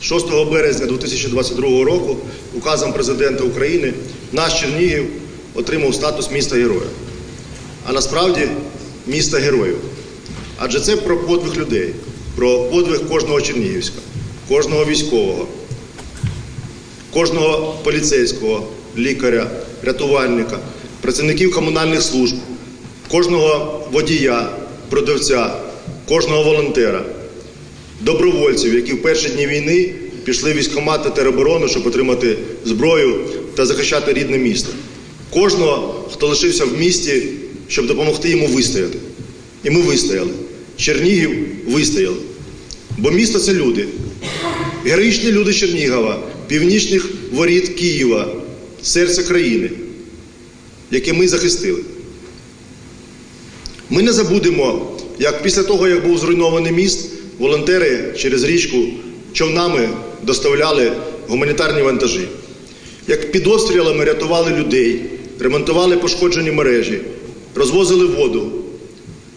6 березня 2022 року указом президента України наш Чернігів отримав статус міста героя. А насправді міста героїв. Адже це про подвиг людей, про подвиг кожного чернігівська, кожного військового, кожного поліцейського, лікаря, рятувальника, працівників комунальних служб, кожного водія, продавця, кожного волонтера, добровольців, які в перші дні війни пішли в військкомати тероборони, щоб отримати зброю та захищати рідне місто. Кожного, хто лишився в місті, щоб допомогти йому вистояти. І ми вистояли. Чернігів вистояли. Бо місто це люди. Героїчні люди Чернігова, північних воріт Києва, серця країни, яке ми захистили. Ми не забудемо, як після того, як був зруйнований міст, волонтери через річку човнами доставляли гуманітарні вантажі. Як під обстрілами рятували людей, ремонтували пошкоджені мережі, розвозили воду,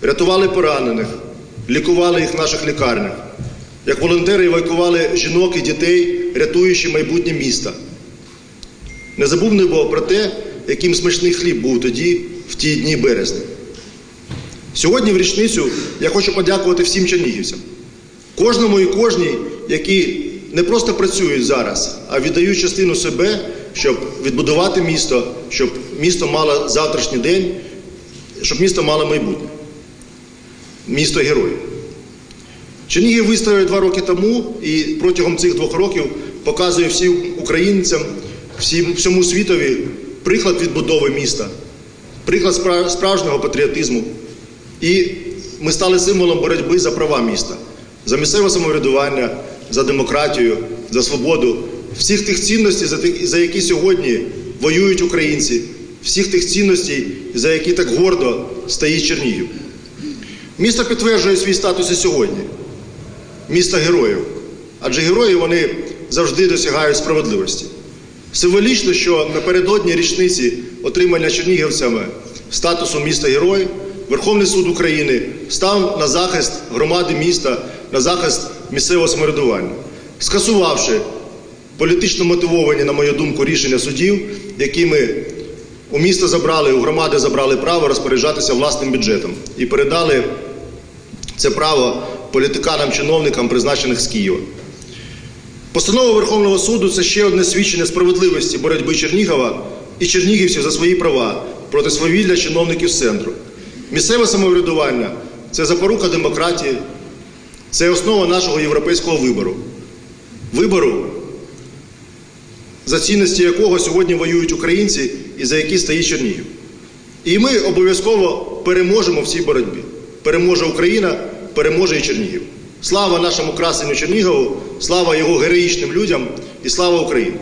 рятували поранених, лікували їх в наших лікарнях. Як волонтери евакували жінок і дітей, рятуючи майбутнє міста. Не забувнемо про те, яким смачний хліб був тоді, в ті дні березня. Сьогодні в річницю я хочу подякувати всім чернігівцям, кожному і кожній, які не просто працюють зараз, а віддають частину себе, щоб відбудувати місто, щоб місто мало завтрашній день, щоб місто мало майбутнє. Місто героїв. Чернігів вистояв два роки тому і протягом цих двох років показує всім українцям, всім, всьому світові приклад відбудови міста, приклад справжнього патріотизму. І ми стали символом боротьби за права міста, за місцеве самоврядування, за демократію, за свободу, всіх тих цінностей, за, які сьогодні воюють українці, всіх тих цінностей, за які так гордо стоїть Чернігів. Місто підтверджує свій статус і сьогодні. Місто героїв. Адже герої вони завжди досягають справедливості. Символічно, що напередодні річниці отримання чернігівцями статусу міста герой Верховний суд України став на захист громади міста, на захист місцевого самоврядування, скасувавши політично мотивовані, на мою думку, рішення судів, якими у міста забрали, у громади забрали право розпоряджатися власним бюджетом і передали це право політиканам, чиновникам, призначених з Києва. Постанова Верховного суду це ще одне свідчення справедливості боротьби Чернігова і чернігівців за свої права проти свавілля чиновників центру. Місцеве самоврядування це запорука демократії, це основа нашого європейського вибору. Вибору, за цінності якого сьогодні воюють українці і за які стоїть Чернігів. І ми обов'язково переможемо в цій боротьбі. Переможе Україна, переможе і Чернігів. Слава нашому красенню Чернігову, слава його героїчним людям і слава Україні!